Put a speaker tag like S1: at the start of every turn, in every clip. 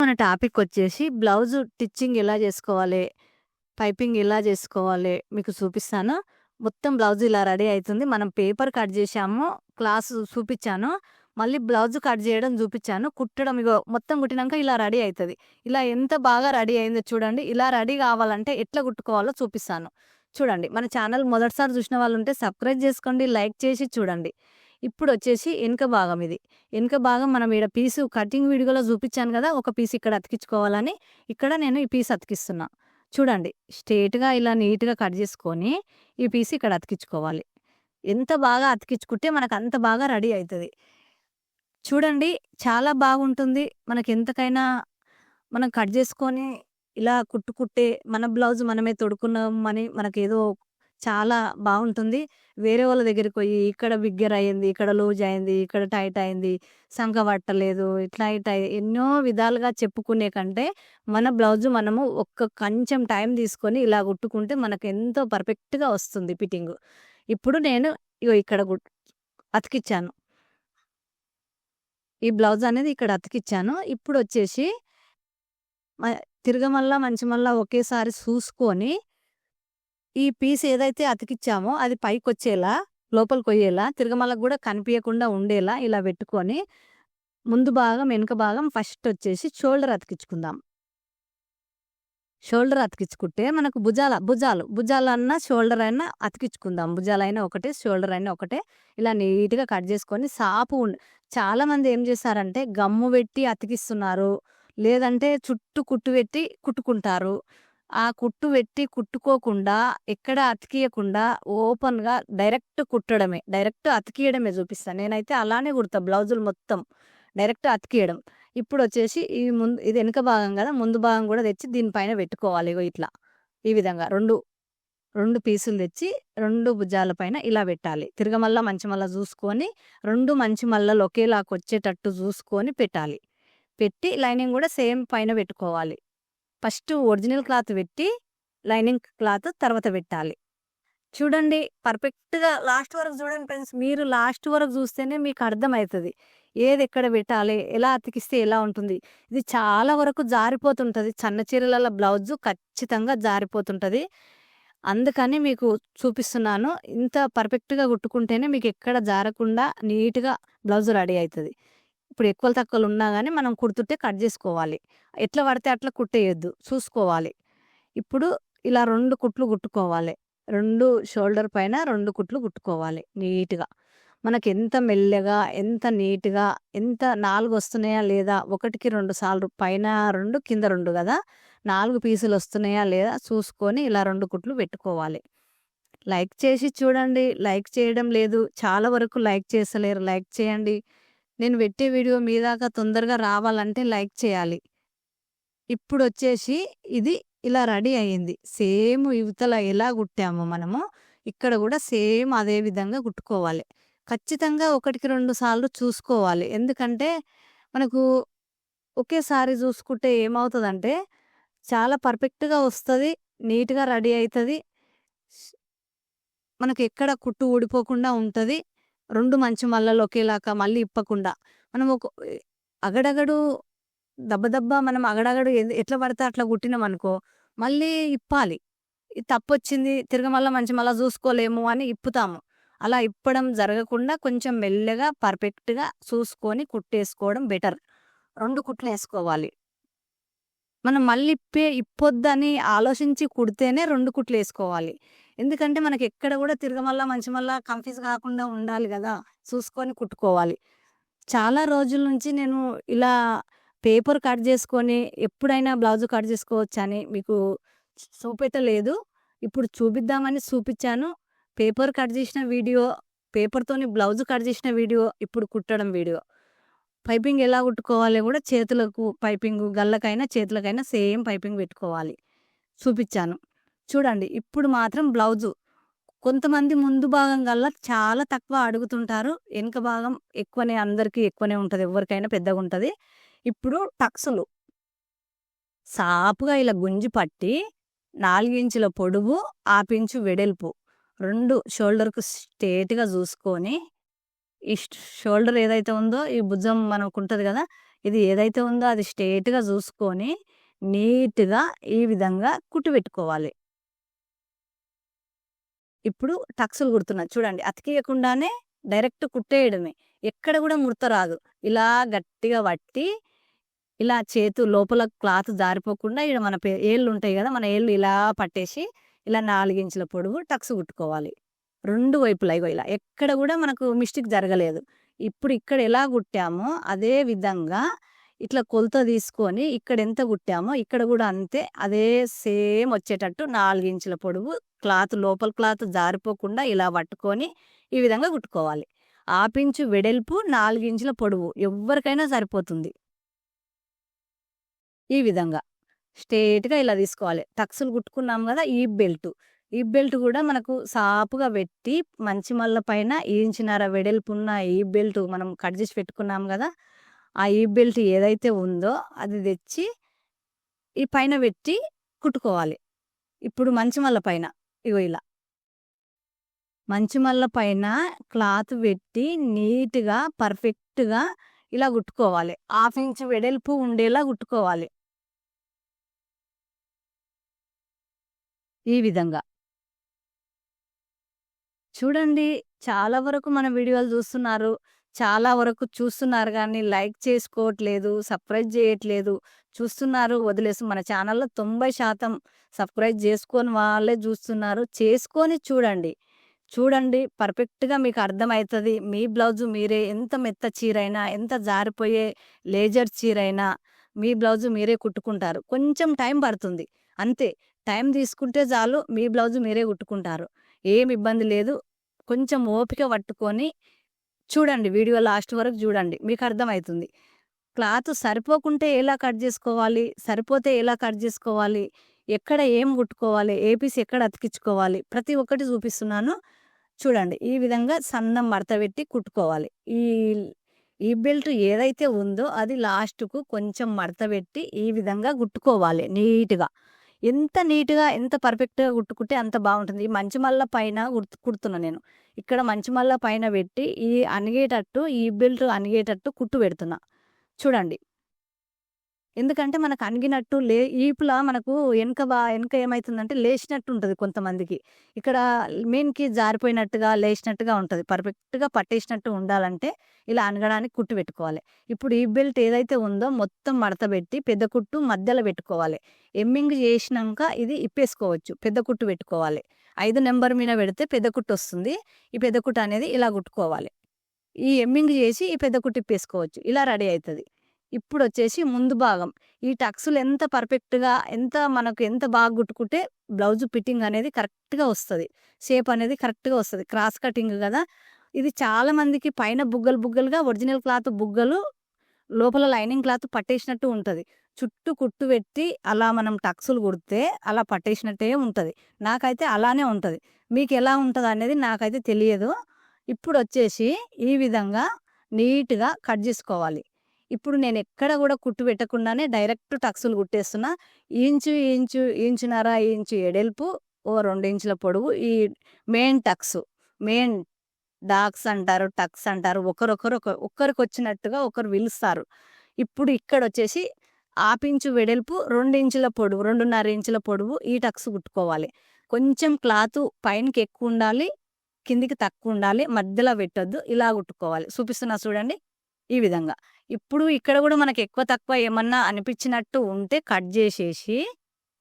S1: మన టాపిక్ వచ్చేసి blouse stitching ఎలా చేసుకోవాలి? పైపింగ్ ఎలా చేసుకోవాలి? మీకు చూపిస్తాను. మొత్తం బ్లౌజ్ ఇలా రెడీ అవుతుంది మనం పేపర్ కట్ చేసాము క్లాస్ చూపించాను మళ్ళీ బ్లౌజ్ కట్ చేయడం చూపించాను. కుట్టడం ఇగో మొత్తం కుట్టినాక ఇలా రెడీ అవుతుంది ఇలా ఎంత బాగా రెడీ అయిందో చూడండి. ఇలా రెడీ కావాలంటే ఎట్లా కుట్టుకోవాలో చూపిస్తాను. చూడండి మన ఛానల్ మొదటిసారి చూసిన వాళ్ళు ఉంటే సబ్స్క్రైబ్ చేసుకోండి లైక్ చేసి చూడండి. ఇప్పుడు వచ్చేసి వెనుక భాగం ఇది. వెనుక భాగం మనం ఇక్కడ పీసు కటింగ్ వీడియోలో చూపించాను కదా ఒక పీస్ ఇక్కడ అతికించుకోవాలని. ఇక్కడ నేను ఈ పీస్ అతికిస్తున్నా. చూడండి స్ట్రేట్గా ఇలా నీట్గా కట్ చేసుకొని ఈ పీస్ ఇక్కడ అతికించుకోవాలి. ఎంత బాగా అతికించుకుంటే మనకు అంత బాగా రెడీ అవుతుంది చూడండి చాలా బాగుంటుంది. మనకి ఎంతకైనా మనం కట్ చేసుకొని ఇలా కుట్టుకుంటే మన బ్లౌజ్ మనమే తొడుక్కున్నామని మనకేదో చాలా బాగుంటుంది వేరే వాళ్ళ దగ్గరికి పోయి ఇక్కడ బిగ్గర్ అయింది ఇక్కడ లూజ్ అయింది ఇక్కడ టైట్ అయింది సంఖ పట్టలేదు ఇట్లా ఇట్లా ఎన్నో విధాలుగా చెప్పుకునే కంటే మన బ్లౌజ్ మనము ఒక్క కొంచెం టైం తీసుకొని ఇలా కుట్టుకుంటే మనకు ఎంతో పర్ఫెక్ట్గా వస్తుంది ఫిట్టింగ్. ఇప్పుడు నేను ఇగో ఇక్కడ అతికిచ్చాను. ఈ బ్లౌజ్ అనేది ఇక్కడ అతికిచ్చాను. ఇప్పుడు వచ్చేసి తిరగమల్లా మంచి మళ్ళీ ఒకేసారి చూసుకొని ఈ పీస్ ఏదైతే అతికిచ్చామో అది పైకి వచ్చేలా లోపలికి పోయేలా తిరగమలకు కూడా కనిపించకుండా ఉండేలా ఇలా పెట్టుకొని ముందు భాగం వెనుక భాగం ఫస్ట్ వచ్చేసి షోల్డర్ అతికించుకుందాం. షోల్డర్ అతికించుకుంటే మనకు భుజాల భుజాలు భుజాలన్నా షోల్డర్ అయినా అతికించుకుందాం. భుజాలైనా ఒకటే షోల్డర్ అయినా ఒకటే. ఇలా నీట్గా కట్ చేసుకొని సాపు ఉండి ఏం చేస్తారంటే గమ్ము పెట్టి అతికిస్తున్నారు. లేదంటే చుట్టూ కుట్టు పెట్టి కుట్టుకుంటారు. ఆ కుట్టు పెట్టి కుట్టుకోకుండా ఎక్కడ అతికియకుండా ఓపెన్గా డైరెక్ట్ కుట్టడమే. డైరెక్ట్ అతికియడమే చూపిస్తాను నేనైతే అలానే కుడతా బ్లౌజులు మొత్తం. డైరెక్ట్ అతికియడం ఇప్పుడు వచ్చేసి ఈ ముందు ఇది వెనుక భాగం కదా ముందు భాగం కూడా తెచ్చి దీనిపైన పెట్టుకోవాలి ఇగో ఇట్లా. ఈ విధంగా రెండు రెండు పీసులు తెచ్చి రెండు భుజాల పైన ఇలా పెట్టాలి. తిరగమల్ల మంచిమల్ల చూసుకొని రెండు మంచి మల్లలు వచ్చేటట్టు చూసుకొని పెట్టాలి. పెట్టి లైనింగ్ కూడా సేమ్ పైన పెట్టుకోవాలి. ఫస్ట్ ఒరిజినల్ క్లాత్ పెట్టి లైనింగ్ క్లాత్ తర్వాత పెట్టాలి చూడండి పర్ఫెక్ట్గా లాస్ట్ వరకు చూడండి ఫ్రెండ్స్ మీరు లాస్ట్ వరకు చూస్తేనే మీకు అర్థమవుతుంది ఏది ఎక్కడ పెట్టాలి ఎలా అతికిస్తే ఎలా ఉంటుంది. ఇది చాలా వరకు జారిపోతుంటుంది. చిన్న చీరల బ్లౌజ్ ఖచ్చితంగా జారిపోతుంటుంది. అందుకని మీకు చూపిస్తున్నాను ఇంత పర్ఫెక్ట్గా కుట్టుకుంటేనే మీకు ఎక్కడ జారకుండా నీట్గా బ్లౌజ్ రెడీ అవుతుంది ఇప్పుడు ఎక్కువ తక్కువలు ఉన్నా కానీ మనం కుడుతుంటే కట్ చేసుకోవాలి. ఎట్లా పడితే అట్లా కుట్టేయద్దు. చూసుకోవాలి. ఇప్పుడు ఇలా రెండు కుట్లు కుట్టుకోవాలి. రెండు షోల్డర్ పైన రెండు కుట్లు కుట్టుకోవాలి నీట్గా. మనకి ఎంత మెల్లగా ఎంత నీట్గా ఎంత నాలుగు వస్తున్నాయా లేదా? ఒకటికి రెండు సార్లు పైన రెండు కింద రెండు కదా? నాలుగు పీసులు వస్తున్నాయా లేదా? చూసుకొని ఇలా రెండు కుట్లు పెట్టుకోవాలి. లైక్ చేసి చూడండి. లైక్ చేయడం లేదు. చాలా వరకు లైక్ చేస్తలేరు. లైక్ చేయండి. నేను పెట్టే వీడియో మీ దాకా తొందరగా రావాలంటే లైక్ చేయాలి. ఇప్పుడు వచ్చేసి ఇది ఇలా రెడీ అయ్యింది. సేమ్ యువతల ఎలా కుట్టామో మనము ఇక్కడ కూడా సేమ్ అదే విధంగా కుట్టుకోవాలి. ఖచ్చితంగా ఒకటికి రెండు సార్లు చూసుకోవాలి. ఎందుకంటే మనకు ఒకేసారి చూసుకుంటే ఏమవుతుందంటే చాలా పర్ఫెక్ట్గా వస్తుంది నీట్గా రెడీ అవుతుంది మనకు ఎక్కడ కుట్టు ఊడిపోకుండా ఉంటుంది. రెండు మంచి మల్లలు ఒకేలాగా మళ్ళీ ఇప్పకుండా. మనం ఒక అగడగడు దెబ్బ మనం అగడగడు ఎట్లా పడితే అట్లా కుట్టినాం అనుకో మళ్ళీ ఇప్పాలి. తప్పు వచ్చింది తిరగమల్ల మంచి మళ్ళీ చూసుకోలేము అని ఇప్పుతాము. అలా ఇప్పడం జరగకుండా కొంచెం మెల్లగా పర్ఫెక్ట్గా చూసుకొని కుట్టేసుకోవడం బెటర్. రెండు కుట్లు వేసుకోవాలి మనం మళ్ళీ ఇప్పే ఇప్పొద్దని ఆలోచించి కుడితేనే రెండు కుట్లు వేసుకోవాలి. ఎందుకంటే మనకి ఎక్కడ కూడా తిరగమల్ల మంచి మళ్ళా కన్ఫ్యూజ్ కాకుండా ఉండాలి కదా. చూసుకొని కుట్టుకోవాలి. చాలా రోజుల నుంచి నేను ఇలా పేపర్ కట్ చేసుకొని ఎప్పుడైనా బ్లౌజ్ కట్ చేసుకోవచ్చు అని మీకు చూపెట్టలేదు. ఇప్పుడు చూపిద్దామని చూపించాను పేపర్ కట్ చేసిన వీడియో పేపర్తోని బ్లౌజ్ కట్ చేసిన వీడియో ఇప్పుడు కుట్టడం వీడియో. పైపింగ్ ఎలా కుట్టుకోవాలి కూడా చేతులకు పైపింగ్ గల్లకైనా చేతులకైనా సేమ్ పైపింగ్ పెట్టుకోవాలి. చూపించాను చూడండి ఇప్పుడు మాత్రం బ్లౌజు కొంతమంది ముందు భాగం కల్లా చాలా తక్కువ అడుగుతుంటారు. వెనుక భాగం ఎక్కువనే అందరికీ ఎక్కువనే ఉంటుంది. ఎవరికైనా పెద్దగా ఉంటుంది. ఇప్పుడు టక్సులు. సాపుగా ఇలా గుంజి పట్టి నాలుగించుల పొడుగు ఆపించు వెడల్పు రెండు షోల్డర్కు స్ట్రేట్గా చూసుకొని ఈ షోల్డర్ ఏదైతే ఉందో ఈ భుజం మనకు ఉంటుంది కదా ఇది ఏదైతే ఉందో అది స్ట్రేట్గా చూసుకొని నీట్‌గా ఈ విధంగా కుట్టి పెట్టుకోవాలి. ఇప్పుడు టక్సులు కుడుతున్నా చూడండి. అతికియకుండానే డైరెక్ట్ కుట్టేయడమే. ఎక్కడ కూడా ముడత రాదు. ఇలా గట్టిగా పట్టి ఇలా చేతు లోపల క్లాత్ జారిపోకుండా ఈడ మన ఏళ్ళు ఉంటాయి కదా! మన ఏళ్ళు ఇలా పట్టేసి ఇలా 4 ఇంచుల పొడవు టక్స్ కుట్టుకోవాలి. రెండు వైపులా ఇగో ఇలా. ఎక్కడ కూడా మనకు మిస్టేక్ జరగలేదు. ఇప్పుడు ఇక్కడ ఎలా కుట్టామో అదే విధంగా ఇట్లా కొలత తీసుకొని ఇక్కడ ఎంత కుట్టామో ఇక్కడ కూడా అంతే అదే సేమ్ వచ్చేటట్టు నాలుగించుల పొడవు క్లాత్ లోపల క్లాత్ జారిపోకుండా ఇలా పట్టుకొని ఈ విధంగా కుట్టుకోవాలి. ఆపించు వెడల్పు 4 ఇంచుల పొడవు ఎవ్వరికైనా సరిపోతుంది. ఈ విధంగా స్ట్రేట్గా ఇలా తీసుకోవాలి. టక్స్‌లు కుట్టుకున్నాం కదా! ఈ బెల్ట్. ఈ బెల్ట్ కూడా మనకు సాపుగా పెట్టి మంచి మల్ల పైన ఇంచున్నర వెడల్పున్న ఈ బెల్ట్ మనం కట్ చేసి పెట్టుకున్నాం కదా! ఆ ఈ బెల్ట్ ఏదైతే ఉందో అది తెచ్చి ఈ పైన పెట్టి కుట్టుకోవాలి. ఇప్పుడు మంచి మల్ల పైన ఇగో ఇలా. మంచి మల్ల పైన క్లాత్ పెట్టి నీట్‌గా పర్ఫెక్ట్‌గా ఇలా కుట్టుకోవాలి. హాఫ్ ఇంచ్ వెడల్పు ఉండేలా కుట్టుకోవాలి. ఈ విధంగా. చూడండి చాలా వరకు మన వీడియోలు చూస్తున్నారు. చాలా వరకు చూస్తున్నారు కానీ లైక్ చేసుకోవట్లేదు. సబ్స్క్రైబ్ చేయట్లేదు. చూస్తున్నారు వదిలేసి మన ఛానల్‌లో 90% సబ్స్క్రైబ్ చేసుకొని వాళ్ళే చూస్తున్నారు. చేసుకొని చూడండి. చూడండి పర్ఫెక్ట్‌గా మీకు అర్థమవుతుంది మీ బ్లౌజు మీరే ఎంత మెత్త చీరైనా, ఎంత జారిపోయే లేజర్ చీరైనా మీ బ్లౌజు మీరే కుట్టుకుంటారు. కొంచెం టైం పడుతుంది. అంతే. టైం తీసుకుంటే చాలు మీ బ్లౌజు మీరే కుట్టుకుంటారు. ఏం ఇబ్బంది లేదు. కొంచెం ఓపిక పట్టుకొని చూడండి. వీడియో లాస్ట్ వరకు చూడండి. మీకు అర్థమవుతుంది క్లాత్ సరిపోకుంటే ఎలా కట్ చేసుకోవాలి? సరిపోతే ఎలా కట్ చేసుకోవాలి? ఎక్కడ ఏం కుట్టుకోవాలి? ఏ పీస్ ఎక్కడ అతికించుకోవాలి? ప్రతి ఒక్కటి చూపిస్తున్నాను. చూడండి. ఈ విధంగా సన్నం మడత పెట్టి కుట్టుకోవాలి. ఈ ఈ బెల్ట్ ఏదైతే ఉందో అది లాస్ట్‌కు కొంచెం మడత పెట్టి ఈ విధంగా కుట్టుకోవాలి నీట్‌గా. ఎంత నీట్‌గా ఎంత పర్ఫెక్ట్‌గా కుట్టుకుంటే అంత బాగుంటుంది ఈ మంచి మల్ల పైన కుర్తు కుడుతున్నాను నేను. ఇక్కడ మంచి మల్ల పైన పెట్టి ఈ అణిగేటట్టు ఈ బెల్ట్ అణిగేటట్టు కుట్టు పెడుతున్నా. చూడండి. ఎందుకంటే మనకు అణిగినట్టు లే ఈపుల మనకు వెనక బా వెనక ఏమవుతుందంటే లేచినట్టు ఉంటుంది కొంతమందికి. ఇక్కడ మెయిన్‌కి జారిపోయినట్టుగా, లేచినట్టుగా ఉంటుంది పర్ఫెక్ట్‌గా పట్టేసినట్టు ఉండాలంటే ఇలా అనగడానికి కుట్టు పెట్టుకోవాలి. ఇప్పుడు ఈ బెల్ట్ ఏదైతే ఉందో మొత్తం మడత పెట్టి పెద్ద కుట్టు మధ్యలో పెట్టుకోవాలి. ఎమ్మింగ్ చేసినాక ఇది ఇప్పేసుకోవచ్చు. పెద్ద కుట్టు పెట్టుకోవాలి. ఐదు నెంబర్ మీద పెడితే పెద్ద కుట్టు వస్తుంది. ఈ పెద్ద కుట్టు అనేది ఇలా కుట్టుకోవాలి. ఈ ఎమ్మింగ్ చేసి ఈ పెద్ద కుట్టు ఇప్పేసుకోవచ్చు. ఇలా రెడీ అవుతుంది ఇప్పుడు వచ్చేసి ముందు భాగం. ఈ టక్స్‌లు ఎంత పర్ఫెక్ట్‌గా ఎంత మనకు ఎంత బాగా కుట్టుకుంటే బ్లౌజ్ ఫిట్టింగ్ అనేది కరెక్ట్‌గా వస్తుంది షేప్ అనేది కరెక్ట్‌గా వస్తుంది క్రాస్ కటింగ్ కదా! ఇది చాలా మందికి పైన బుగ్గలు బుగ్గలుగా ఒరిజినల్ క్లాత్ బుగ్గలు లోపల లైనింగ్ క్లాత్ పట్టేసినట్టు ఉంటుంది చుట్టూ కుట్టు పెట్టి అలా మనం టక్సులు కుడితే అలా పట్టేసినట్టే ఉంటుంది నాకైతే అలానే ఉంటుంది మీకు ఎలా ఉంటుంది అనేది నాకైతే తెలియదు. ఇప్పుడు వచ్చేసి ఈ విధంగా నీట్‌గా కట్ చేసుకోవాలి. ఇప్పుడు నేను ఎక్కడ కూడా కుట్టు పెట్టకుండానే డైరెక్ట్ టక్సులు కుట్టేస్తున్నా. ఇంచు, ఇంచు, ఇంచున్నర ఇంచు ఎడల్పు, ఓ రెండు ఇంచుల పొడవు ఈ మెయిన్ టక్స్. మెయిన్ డాక్స్ అంటారు, టక్స్ అంటారు. ఒకరొకరు ఒక ఒక్కరికొచ్చినట్టుగా ఒకరు పిలుస్తారు. ఇప్పుడు ఇక్కడ వచ్చేసి ఆపించు వెడల్పు, రెండు ఇంచుల పొడవు, 2.5 ఇంచుల పొడవు ఈ టక్స్ కుట్టుకోవాలి. కొంచెం క్లాత్ పైనకి ఎక్కువుండాలి. కిందికి తక్కువ ఉండాలి మధ్యలో పెట్టొద్దు. ఇలా కుట్టుకోవాలి. చూపిస్తున్నా చూడండి. ఈ విధంగా. ఇప్పుడు ఇక్కడ కూడా మనకు ఎక్కువ తక్కువ ఏమన్నా అనిపించినట్టు ఉంటే కట్ చేసేసి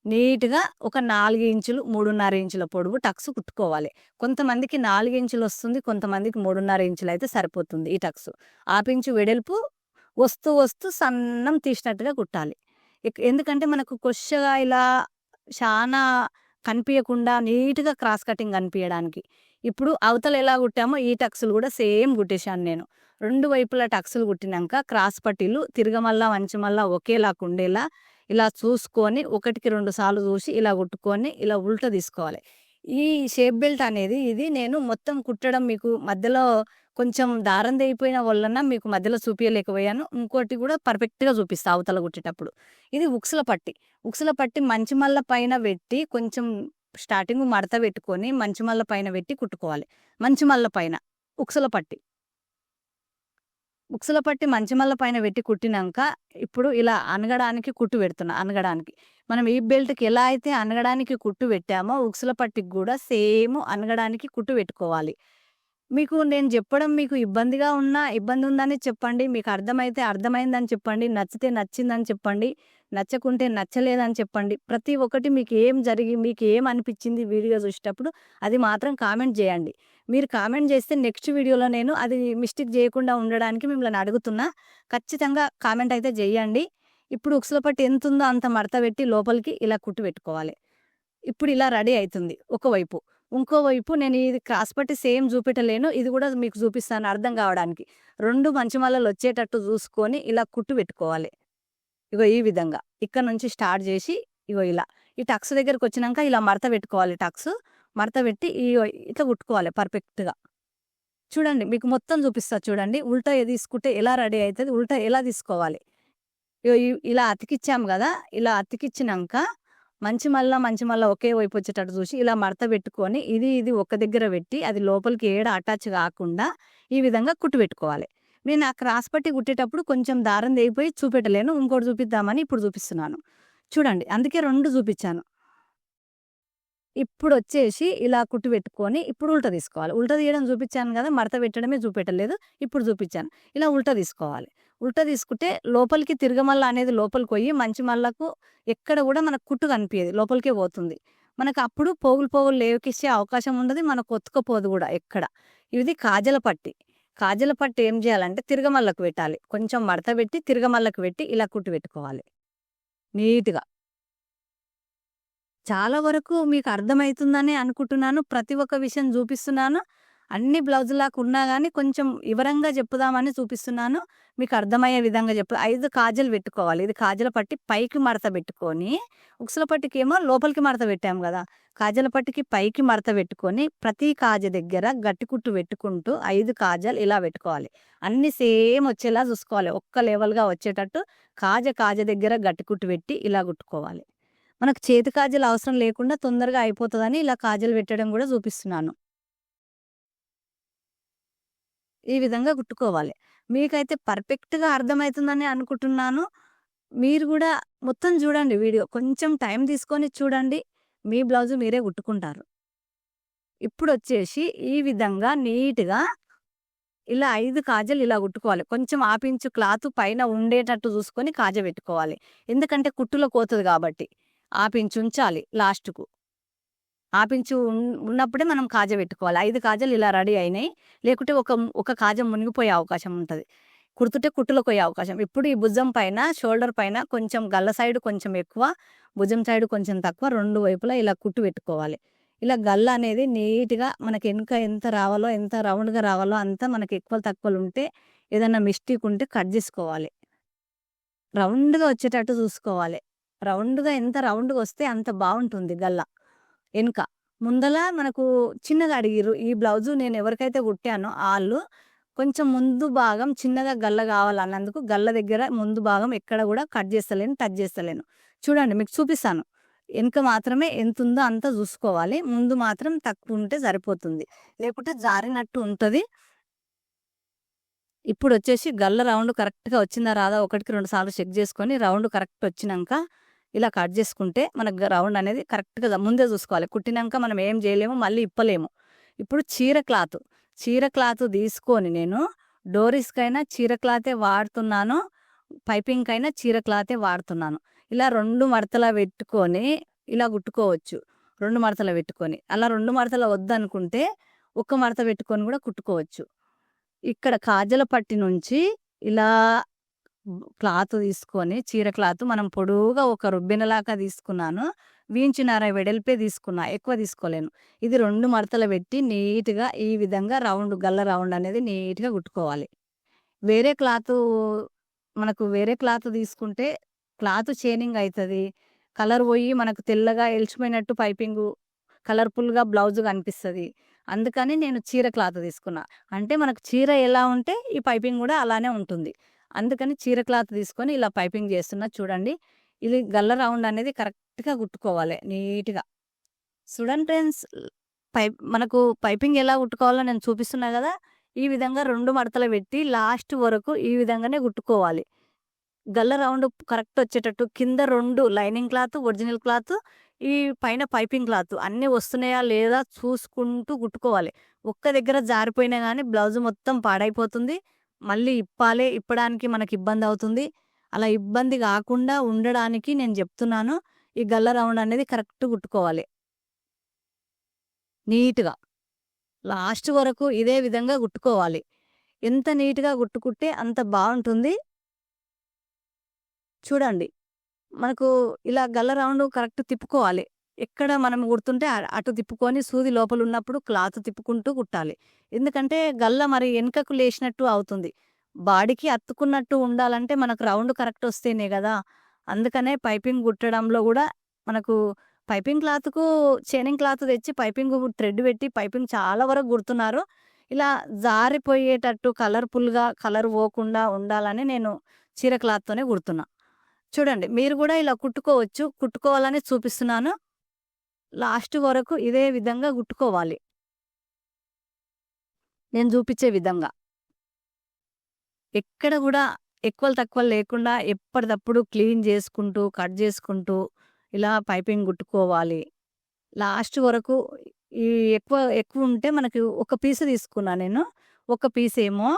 S1: నీట్‌గా ఒక నాలుగు ఇంచులు, 3.5 ఇంచుల పొడవు టక్స్ కుట్టుకోవాలి. కొంతమందికి నాలుగు ఇంచులు వస్తుంది. కొంతమందికి 3.5 ఇంచులు అయితే సరిపోతుంది ఈ టక్స్. ఆపించు వెడల్పు వస్తూ వస్తూ సన్నం తీసినట్టుగా కుట్టాలి. ఎందుకంటే మనకు కొచ్చగా ఇలా చాలా కనిపించకుండా నీట్‌గా క్రాస్ కటింగ్ కనిపియడానికి. ఇప్పుడు అవతల ఎలా కుట్టామో ఈ టక్స్‌లు కూడా సేమ్ కుట్టేశాను నేను. రెండు వైపులా టక్స్‌లు కుట్టినాక క్రాస్ పట్టీలు తిరగమల్ల, వంచమల్ల ఒకేలాగా ఉండేలా ఇలా చూసుకొని ఒకటికి రెండు సార్లు చూసి ఇలా కుట్టుకొని ఇలా ఉల్ట తీసుకోవాలి. ఈ షేప్ బెల్ట్ అనేది ఇది నేను మొత్తం కుట్టడం మీకు మధ్యలో కొంచెం దారం తెగిపోయిన వలన మీకు మధ్యలో చూపించలేకపోయాను ఇంకోటి కూడా పర్ఫెక్ట్‌గా చూపిస్తా అవతల కుట్టేటప్పుడు. ఇది ఉక్సుల పట్టి. ఉక్సుల పట్టి మంచి మల్ల పైన పెట్టి కొంచెం స్టార్టింగ్ మడత పెట్టుకొని మంచి మల్ల పైన పెట్టి కుట్టుకోవాలి. మంచి మల్ల పైన ఉక్సుల పట్టి. ఉక్సుల పట్టి మంచిమల్ల పైన పెట్టి కుట్టినాక ఇప్పుడు ఇలా అనగడానికి కుట్టు పెడుతున్నా అనగడానికి మనం ఈ బెల్ట్కి ఎలా అయితే అనగడానికి కుట్టు పెట్టామో ఉక్సుల పట్టికి కూడా సేమ్ అనగడానికి కుట్టు పెట్టుకోవాలి. మీకు నేను చెప్పడం మీకు ఇబ్బందిగా ఉన్నా ఇబ్బంది ఉందని చెప్పండి. మీకు అర్థమైతే అర్థమైందని చెప్పండి. నచ్చితే నచ్చిందని చెప్పండి. నచ్చకుంటే నచ్చలేదని చెప్పండి. ప్రతి ఒక్కటి మీకు ఏం జరిగి మీకు ఏం అనిపించింది వీడియో చూసేటప్పుడు అది మాత్రం కామెంట్ చేయండి. మీరు కామెంట్ చేస్తే నెక్స్ట్ వీడియోలో నేను అది మిస్టేక్ చేయకుండా ఉండడానికి మిమ్మల్ని అడుగుతున్నా. ఖచ్చితంగా కామెంట్ అయితే చేయండి. ఇప్పుడు ఉక్సుల పట్టి ఎంత ఉందో అంత మడత పెట్టి లోపలికి ఇలా కుట్టు పెట్టుకోవాలి. ఇప్పుడు ఇలా రెడీ అవుతుంది ఒకవైపు. ఇంకోవైపు నేను ఇది క్రాస్ పట్టి సేమ్ చూపెట్టలేను. ఇది కూడా మీకు చూపిస్తాను అర్థం కావడానికి. రెండు మంచిమల్లలు వచ్చేటట్టు చూసుకొని ఇలా కుట్టు పెట్టుకోవాలి. ఇగో ఈ విధంగా. ఇక్కడ నుంచి స్టార్ట్ చేసి ఇగో ఇలా. ఈ టక్స్ దగ్గరకు వచ్చినాక ఇలా మడత పెట్టుకోవాలి టక్స్. మడత పెట్టి ఈ ఇట్లా కుట్టుకోవాలి పర్ఫెక్ట్గా. చూడండి మీకు మొత్తం చూపిస్తా చూడండి. ఉల్టా తీసుకుంటే ఎలా రెడీ అవుతుంది ఉల్టా ఎలా తీసుకోవాలి. ఇలా అతికిచ్చాం కదా ఇలా అతికిచ్చినాక మంచి మళ్ళా మంచి మళ్ళా ఒకే వైపు వచ్చేటట్టు చూసి ఇలా మడత పెట్టుకొని ఇది ఇది ఒక దగ్గర పెట్టి అది లోపలికి ఏడ అటాచ్ కాకుండా ఈ విధంగా కుట్టు పెట్టుకోవాలి. నేను ఆ క్రాస్ పట్టి కుట్టేటప్పుడు కొంచెం దారం తెగిపోయి చూపెట్టలేను ఇంకోటి చూపిద్దామని ఇప్పుడు చూపిస్తున్నాను. చూడండి అందుకే రెండు చూపించాను. ఇప్పుడు వచ్చేసి ఇలా కుట్టు పెట్టుకొని ఇప్పుడు ఉల్ట తీసుకోవాలి. ఉల్ట తీయడం చూపించాను కదా! మడత పెట్టడమే చూపెట్టలేదు. ఇప్పుడు చూపించాను. ఇలా ఉల్ట తీసుకోవాలి. ఉల్ట తీసుకుంటే లోపలికి తిరగమల్ల అనేది లోపలికి పోయి మంచి మల్లకు ఎక్కడ కూడా మనకు కుట్టు కనిపించేది లోపలికే పోతుంది. మనకు అప్పుడు పోగులు పోగులు లేవకిచ్చే అవకాశం ఉండదు. మనకు ఒత్తుకపోదు కూడా ఎక్కడ. ఇది కాజల పట్టి. కాజల పట్టి ఏం చేయాలంటే తిరగమల్లకు పెట్టాలి. కొంచెం మడత పెట్టి తిరగమల్లకు పెట్టి ఇలా కుట్టు పెట్టుకోవాలి. నీట్గా. చాలా వరకు మీకు అర్థమవుతుందని అనుకుంటున్నాను. ప్రతి ఒక్క విషయం చూపిస్తున్నాను. అన్ని బ్లౌజులాగా ఉన్నా కానీ కొంచెం వివరంగా చెప్పుదామని చూపిస్తున్నాను. మీకు అర్థమయ్యే విధంగా చెప్పు ఐదు కాజలు పెట్టుకోవాలి. ఇది కాజల పట్టి పైకి మడత పెట్టుకొని ఉక్సుల పట్టికేమో లోపలికి మడత పెట్టాము కదా. కాజల పట్టికి పైకి మడత పెట్టుకొని ప్రతి కాజ దగ్గర గట్టి కుట్టు పెట్టుకుంటూ ఐదు కాజలు ఇలా పెట్టుకోవాలి. అన్ని సేమ్ వచ్చేలా చూసుకోవాలి. ఒక్క లెవెల్గా వచ్చేటట్టు కాజ కాజ దగ్గర గట్టి కుట్టు పెట్టి ఇలా కుట్టుకోవాలి. మనకు చేతి కాజలు అవసరం లేకుండా తొందరగా అయిపోతుందని ఇలా కాజలు పెట్టడం కూడా చూపిస్తున్నాను. ఈ విధంగా కుట్టుకోవాలి. మీకైతే పర్ఫెక్ట్గా అర్థమవుతుందని అనుకుంటున్నాను. మీరు కూడా మొత్తం చూడండి వీడియో. కొంచెం టైం తీసుకొని చూడండి. మీ బ్లౌజ్ మీరే కుట్టుకుంటారు. ఇప్పుడు వచ్చేసి ఈ విధంగా నీట్గా ఇలా ఐదు కాజలు ఇలా కుట్టుకోవాలి. కొంచెం ఆపించు క్లాత్ పైన ఉండేటట్టు చూసుకొని కాజ పెట్టుకోవాలి. ఎందుకంటే కుట్టులో కోతుంది కాబట్టి. ఆపించి ఉంచాలి లాస్ట్కు. ఆపించు ఉన్నప్పుడే మనం కాజ పెట్టుకోవాలి. ఐదు కాజలు ఇలా రెడీ అయినాయి. లేకుంటే ఒక ఒక కాజ మునిగిపోయే అవకాశం ఉంటుంది. కుడుతుంటే కుట్టులకు పోయే అవకాశం. ఇప్పుడు ఈ భుజం పైన షోల్డర్ పైన కొంచెం గల్ల సైడ్ కొంచెం ఎక్కువ భుజం సైడ్ కొంచెం తక్కువ రెండు వైపులా ఇలా కుట్టు పెట్టుకోవాలి. ఇలా గల్ల అనేది నీట్గా మనకి వెనుక ఎంత రావాలో ఎంత రౌండ్గా రావాలో అంత మనకి ఎక్కువ తక్కువలు ఉంటే ఏదైనా మిస్టేక్ ఉంటే కట్ చేసుకోవాలి. రౌండ్గా వచ్చేటట్టు చూసుకోవాలి. రౌండ్గా ఎంత రౌండ్గా వస్తే అంత బాగుంటుంది గల్ల. వెనుక ముందల మనకు చిన్నగా అడిగిర్రు ఈ బ్లౌజు నేను ఎవరికైతే కుట్టానో వాళ్ళు కొంచెం ముందు భాగం చిన్నగా గల్ల కావాలన్నందుకు గల్ల దగ్గర ముందు భాగం ఎక్కడ కూడా కట్ చేస్తలేను టచ్ చేస్తలేను. చూడండి మీకు చూపిస్తాను. వెనుక మాత్రమే ఎంత ఉందో అంత చూసుకోవాలి. ముందు మాత్రం తక్కువ ఉంటే సరిపోతుంది. లేకుంటే జారినట్టు ఉంటుంది. ఇప్పుడు వచ్చేసి గల్ల రౌండ్ కరెక్ట్గా వచ్చిందా రాదా ఒకటికి రెండు సార్లు చెక్ చేసుకొని రౌండ్ కరెక్ట్ వచ్చినాక ఇలా కట్ చేసుకుంటే మనకు రౌండ్ అనేది కరెక్ట్గా ముందే చూసుకోవాలి. కుట్టినాక మనం ఏం చేయలేము మళ్ళీ ఇప్పలేము. ఇప్పుడు చీర క్లాత్. చీర క్లాత్ తీసుకొని నేను డోరీస్కైనా చీర క్లాతే వాడుతున్నాను పైపింగ్కైనా అయినా చీర క్లాతే వాడుతున్నాను. ఇలా రెండు మడతల పెట్టుకొని ఇలా కుట్టుకోవచ్చు. రెండు మడతలు పెట్టుకొని. అలా రెండు మడతలు వద్దనుకుంటే ఒక్క మడత పెట్టుకొని కూడా కుట్టుకోవచ్చు. ఇక్కడ కాజల పట్టి నుంచి ఇలా క్లాత్ తీసుకొని చీర క్లాత్ మనం పొడువుగా ఒక రుబ్బినలాగా తీసుకున్నాను. వీంచినార వెడల్పే తీసుకున్నా ఎక్కువ తీసుకోలేను. ఇది రెండు మడతలు పెట్టి నీట్గా ఈ విధంగా రౌండ్ గల్ల రౌండ్ అనేది నీట్గా కుట్టుకోవాలి. వేరే క్లాత్ మనకు వేరే క్లాత్ తీసుకుంటే క్లాత్ చేనింగ్ అవుతుంది కలర్ పోయి మనకు తెల్లగా ఎలిచిపోయినట్టు పైపింగు కలర్ఫుల్గా బ్లౌజ్ కనిపిస్తుంది. అందుకని నేను చీర క్లాత్ తీసుకున్నా. అంటే మనకు చీర ఎలా ఉంటే ఈ పైపింగ్ కూడా అలానే ఉంటుంది. అందుకని చీర క్లాత్ తీసుకొని ఇలా పైపింగ్ చేస్తున్నా చూడండి. ఇది గల్ల రౌండ్ అనేది కరెక్ట్గా కుట్టుకోవాలి నీట్గా. చూడండి ఫ్రెండ్స్ పైప్ మనకు పైపింగ్ ఎలా కుట్టుకోవాలో నేను చూపిస్తున్నా కదా ఈ విధంగా రెండు మడతలు పెట్టి లాస్ట్ వరకు ఈ విధంగానే కుట్టుకోవాలి. గల్ల రౌండ్ కరెక్ట్ వచ్చేటట్టు కింద రెండు లైనింగ్ క్లాత్ ఒరిజినల్ క్లాత్ ఈ పైన పైపింగ్ క్లాత్ అన్నీ వస్తున్నాయా లేదా చూసుకుంటూ కుట్టుకోవాలి. ఒక్క దగ్గర జారిపోయినా కానీ బ్లౌజ్ మొత్తం పాడైపోతుంది. మళ్ళీ ఇప్పాలే ఇప్పడానికి మనకి ఇబ్బంది అవుతుంది. అలా ఇబ్బంది కాకుండా ఉండడానికి నేను చెప్తున్నాను. ఈ గల్ల రౌండ్ అనేది కరెక్ట్ కుట్టుకోవాలి. నీట్గా. లాస్ట్ వరకు ఇదే విధంగా కుట్టుకోవాలి. ఎంత నీట్గా కుట్టుకుంటే అంత బాగుంటుంది. చూడండి. మనకు ఇలా గల్ల రౌండ్ కరెక్ట్ తిప్పుకోవాలి. ఎక్కడ మనం కుడుతుంటే అటు తిప్పుకొని సూది లోపల ఉన్నప్పుడు క్లాత్ తిప్పుకుంటూ కుట్టాలి. ఎందుకంటే గల్ల మరి వెనుకకు లేచినట్టు అవుతుంది. బాడీకి అత్తుకున్నట్టు ఉండాలంటే మనకు రౌండ్ కరెక్ట్ వస్తేనే కదా. అందుకనే పైపింగ్ కుట్టడంలో కూడా మనకు పైపింగ్ క్లాత్కు చైనింగ్ క్లాత్ తెచ్చి పైపింగ్ థ్రెడ్ పెట్టి పైపింగ్ చాలా వరకు కుడుతున్నారు. ఇలా జారిపోయేటట్టు కలర్ఫుల్గా కలర్ పోకుండా ఉండాలని నేను చీర క్లాత్తోనే కుడుతున్నా. చూడండి మీరు కూడా ఇలా కుట్టుకోవచ్చు. కుట్టుకోవాలని చూపిస్తున్నాను. లాస్ట్ వరకు ఇదే విధంగా కుట్టుకోవాలి నేను చూపించే విధంగా. ఎక్కడ కూడా ఎక్కువలు తక్కువ లేకుండా ఎప్పటికప్పుడు క్లీన్ చేసుకుంటూ కట్ చేసుకుంటూ ఇలా పైపింగ్ కుట్టుకోవాలి లాస్ట్ వరకు ఈ ఎక్కువ ఎక్కువ ఉంటే మనకి ఒక పీస్ తీసుకున్నా నేను. ఒక పీస్ ఏమో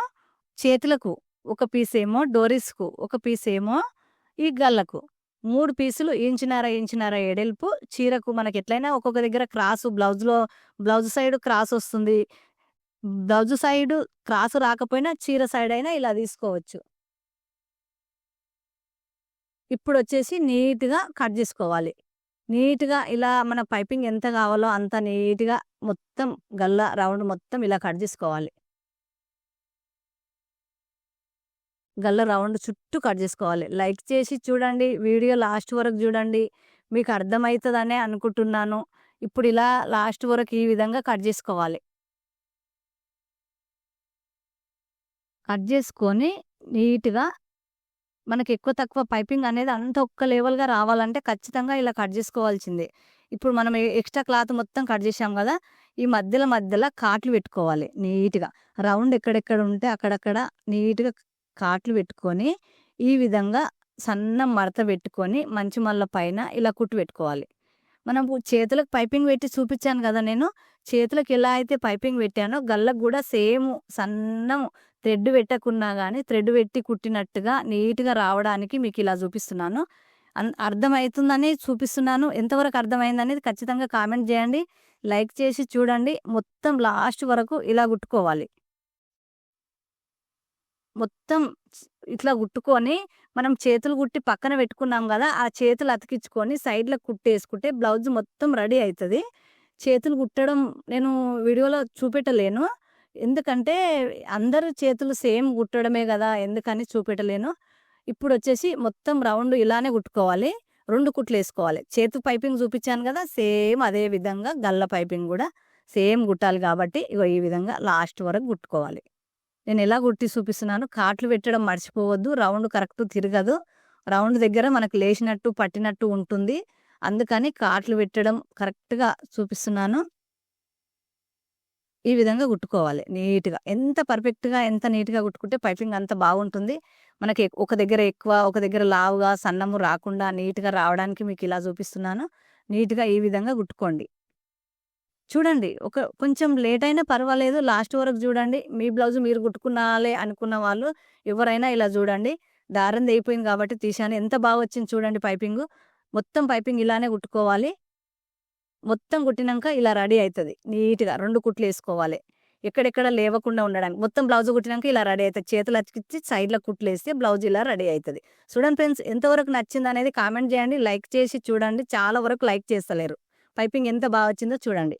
S1: చేతులకు ఒక పీస్ ఏమో డోరీస్కు ఒక పీస్ ఏమో ఈ గళ్ళకు. మూడు పీసులు ఇంచినార ఇంచినార ఎడల్పు చీరకు మనకి ఎట్లయినా ఒక్కొక్క దగ్గర క్రాసు బ్లౌజ్లో బ్లౌజ్ సైడ్ క్రాస్ వస్తుంది. బ్లౌజ్ సైడ్ క్రాసు రాకపోయినా చీర సైడ్ అయినా ఇలా తీసుకోవచ్చు. ఇప్పుడు వచ్చేసి నీట్గా కట్ చేసుకోవాలి నీట్గా ఇలా మన పైపింగ్ ఎంత కావాలో అంత నీట్గా మొత్తం గల్ల రౌండ్ మొత్తం ఇలా కట్ చేసుకోవాలి గల్ల రౌండ్ చుట్టూ కట్ చేసుకోవాలి. లైక్ చేసి చూడండి వీడియో లాస్ట్ వరకు చూడండి మీకు అర్థమవుతుందనే అనుకుంటున్నాను. ఇప్పుడు ఇలా లాస్ట్ వరకు ఈ విధంగా కట్ చేసుకోవాలి. కట్ చేసుకొని నీట్గా మనకి ఎక్కువ తక్కువ పైపింగ్ అనేది అంత ఒక్క లెవెల్గా రావాలంటే ఖచ్చితంగా ఇలా కట్ చేసుకోవాల్సిందే. ఇప్పుడు మనం ఎక్స్ట్రా క్లాత్ మొత్తం కట్ చేసాం కదా ఈ మధ్యలో మధ్యలో కాట్లు పెట్టుకోవాలి నీట్గా. రౌండ్ ఎక్కడెక్కడ ఉంటే అక్కడక్కడ నీట్గా కాట్లు పెట్టుకొని ఈ విధంగా సన్న మడత పెట్టుకొని మంచి మల్ల పైన ఇలా కుట్టు పెట్టుకోవాలి. మనం చేతులకు పైపింగ్ పెట్టి చూపించాను కదా నేను. చేతులకు ఎలా అయితే పైపింగ్ పెట్టానో గల్లకు కూడా సేమ్ సన్నం థ్రెడ్ పెట్టకున్నా కానీ థ్రెడ్ పెట్టి కుట్టినట్టుగా నీట్గా రావడానికి మీకు ఇలా చూపిస్తున్నాను. అన్- అర్థమవుతుందని చూపిస్తున్నాను. ఎంతవరకు అర్థమైంది అనేది ఖచ్చితంగా కామెంట్ చేయండి. లైక్ చేసి చూడండి. మొత్తం లాస్ట్ వరకు ఇలా కుట్టుకోవాలి. మొత్తం ఇట్లా కుట్టుకొని మనం చేతులు కుట్టి పక్కన పెట్టుకున్నాం కదా ఆ చేతులు అతికించుకొని సైడ్లో కుట్టేసుకుంటే బ్లౌజ్ మొత్తం రెడీ అవుతుంది చేతులు కుట్టడం నేను వీడియోలో చూపెట్టలేను. ఎందుకంటే అందరు చేతులు సేమ్ కుట్టడమే కదా ఎందుకని చూపెట్టలేను. ఇప్పుడు వచ్చేసి మొత్తం రౌండ్ ఇలానే కుట్టుకోవాలి. రెండు కుట్లు వేసుకోవాలి. చేతు పైపింగ్ చూపించాను కదా సేమ్ అదే విధంగా గల్ల పైపింగ్ కూడా సేమ్ కుట్టాలి కాబట్టి ఇగో ఈ విధంగా లాస్ట్ వరకు కుట్టుకోవాలి. నేను ఎలా గుర్తి చూపిస్తున్నాను కాట్లు పెట్టడం మర్చిపోవద్దు రౌండ్ కరెక్ట్ తిరగదు. రౌండ్ దగ్గర మనకు లేచినట్టు పట్టినట్టు ఉంటుంది. అందుకని కాట్లు పెట్టడం కరెక్ట్గా చూపిస్తున్నాను. ఈ విధంగా కుట్టుకోవాలి నీట్గా. ఎంత పర్ఫెక్ట్గా ఎంత నీట్గా కుట్టుకుంటే పైపింగ్ అంత బాగుంటుంది. మనకి ఒక దగ్గర ఎక్కువ ఒక దగ్గర లావుగా సన్నము రాకుండా నీట్గా రావడానికి మీకు ఇలా చూపిస్తున్నాను. నీట్గా ఈ విధంగా కుట్టుకోండి. చూడండి ఒక కొంచెం లేట్ అయినా పర్వాలేదు. లాస్ట్ వరకు చూడండి మీ బ్లౌజ్ మీరు కుట్టుకున్నాలే అనుకున్న వాళ్ళు ఎవరైనా ఇలా చూడండి. దారం అయిపోయింది కాబట్టి తీశాను. ఎంత బాగా వచ్చింది చూడండి పైపింగ్. మొత్తం పైపింగ్ ఇలానే కుట్టుకోవాలి. మొత్తం కుట్టినాక ఇలా రెడీ అవుతుంది నీట్గా రెండు కుట్లు వేసుకోవాలి. ఎక్కడెక్కడ లేవకుండా ఉండడానికి. మొత్తం బ్లౌజ్ కుట్టినాక ఇలా రెడీ అవుతుంది చేతులు అతికిచ్చి సైడ్లో కుట్లు వేస్తే బ్లౌజ్ ఇలా రెడీ అవుతుంది చూడండి ఫ్రెండ్స్ ఎంతవరకు నచ్చింది అనేది కామెంట్ చేయండి. లైక్ చేసి చూడండి. చాలా వరకు లైక్ చేస్తలేరు. పైపింగ్ ఎంత బాగా వచ్చిందో చూడండి.